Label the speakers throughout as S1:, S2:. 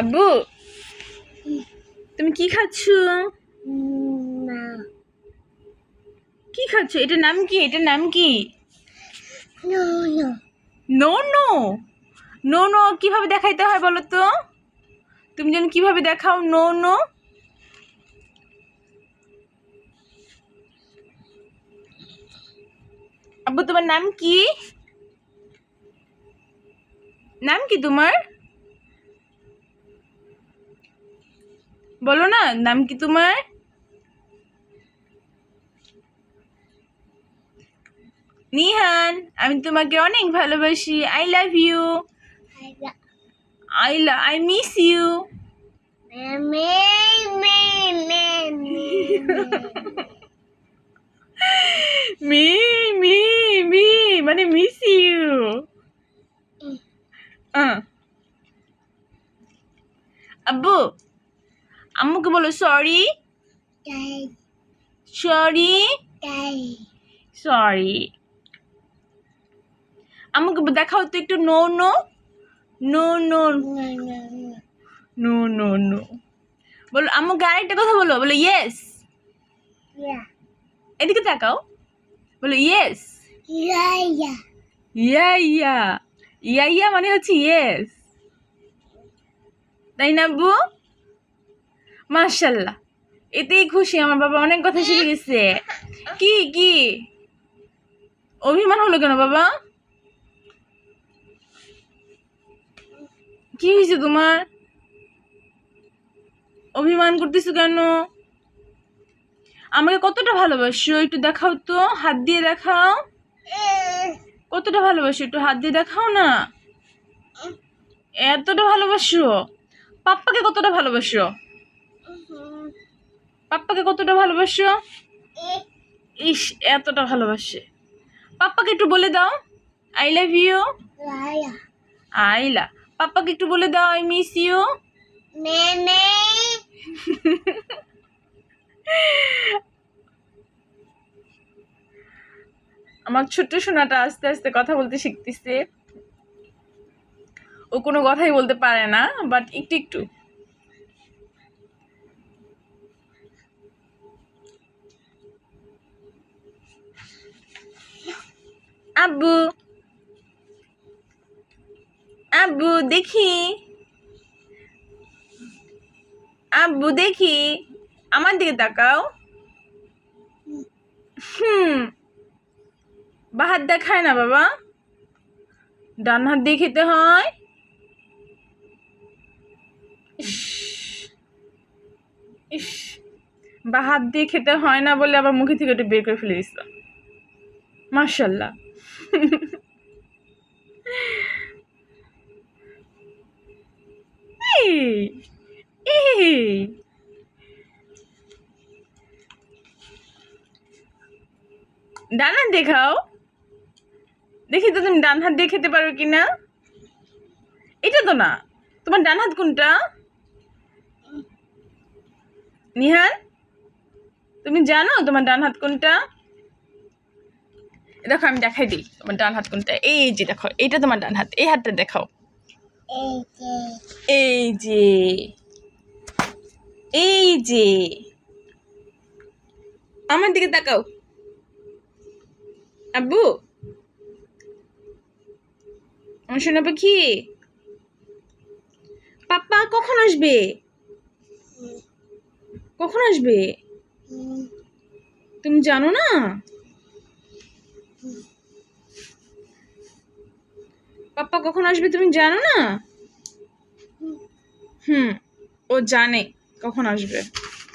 S1: আব্বু? তুমি কি খাচ্ছ? কি খাচ্ছ? এটার নাম কি? এটার নাম কি?
S2: No no
S1: no no no no কীভাবে দেখাইতে হয় বলো তো? তুমি যেন কীভাবে দেখাও? নো নো আব্বু তোমার নাম কি? নাম কি তোমার? বলো না নাম কি তোমার? নিহান আমি তোমাকে অনেক ভালোবাসি। I love you I love I miss you
S2: মে মে মে
S1: মানে মিস ইউ আব্বু আম্মুকে বলো সরি সরি সরি আম্মুকে দেখাও তো একটু নো নো নো নো
S2: না না
S1: নো বলো আম্মুকে আরেকটা কথা বলো বলো ইয়েস এদিকে তাকাও। বলো ইয়েস
S2: ইয়া ইয়া
S1: ইয়া ইয়া মানে হচ্ছে ইয়েস তাই না আব্বু? মার্শাল্লাহ এতেই খুশি, আমার বাবা অনেক কথা শিখে গেছে কি কি? অভিমান হলো কেন বাবা? কি হয়েছে তোমার? অভিমান করতেছো কেন? আমাকে কতটা ভালোবাসো? একটু দেখাও তো, হাত দিয়ে দেখাও। কতটা ভালোবাসো? একটু হাত দিয়ে দেখাও না। এতটা ভালোবাসো? পাপ্পাকে কতটা ভালোবাসো? পাপ্পাকে কতটা ভালোবাসো? ইস এতটা ভালোবাসে। পাপ্পাকে একটু বলে দাও। আই লাভ ইউ আইলা। পাপ্পাকে একটু বলে দাও আই মিস ইউ আমার ছোট্ট সোনাটা আস্তে আস্তে কথা বলতে শিখতেছে। ও কোনো কথাই বলতে পারে না বাট একটু একটু। আব্বু। আব্বু দেখি। আব্বু দেখি। আমার দিকে তাকাও। হুম। বা হাত দেখায় না বাবা। ডান হাত দিয়ে খেতে হয়। ইস, বা হাত দিয়ে খেতে হয় না বলে আবার মুখে থেকে একটু বের করে ফেলে দিস মার্শাল্লাহ। ডান হাত দেখাও। দেখি তো তুমি ডান হাত দিয়ে খেতে পারো কি না এটা তো না। তোমার ডান হাত কোনটা? নিহান, তুমি জানো তোমার ডান হাত কোনটা? দেখো আমি দেখাই দিই তোমার ডান হাত কোনটা। এই যে দেখো এইটা তোমার ডান হাত এই হাতটা দেখাও
S2: এই যে।
S1: এই যে। আমার দিকে তাকাও। আব্বু। আমার সোনা পাখি। পাপ্পা কখন আসবে? কখন আসবে? তুমি জানো না? পাপ্পা কখন আসবে তুমি জানো না? হুম ও জানে কখন আসবে।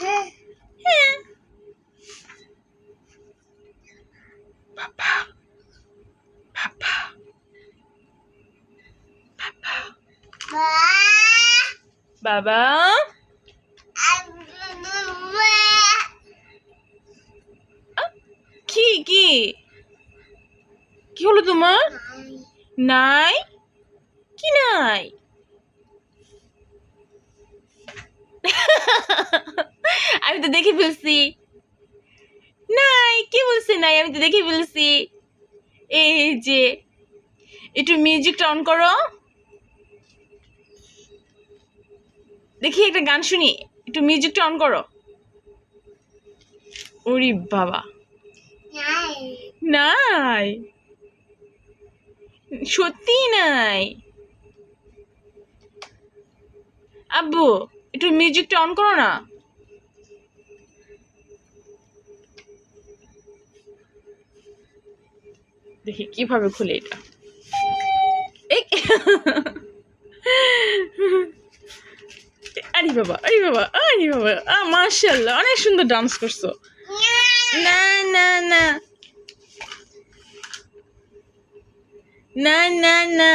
S1: হ্যাঁ। পাপা পাপা বাবা। কি কি? কি হলো তোমার? নাই? কি নাই? আমি তো দেখে ফেলছি। নাই কি বলছে নাই? আমি তো দেখে ফেলছি। এই যে একটু মিউজিকটা অন করো। দেখি একটা গান শুনি একটু মিউজিকটা অন করো। ওরে বাবা।
S2: নাই।
S1: নাই সত্যি নাই। আব্বু, একটু মিউজিকটা অন করো না। দেখি কীভাবে খুলে এটা। আরে বাবা আরে বাবা আরে বাবা মাশাআল্লাহ, অনেক সুন্দর ডান্স করছ। না না না। না না না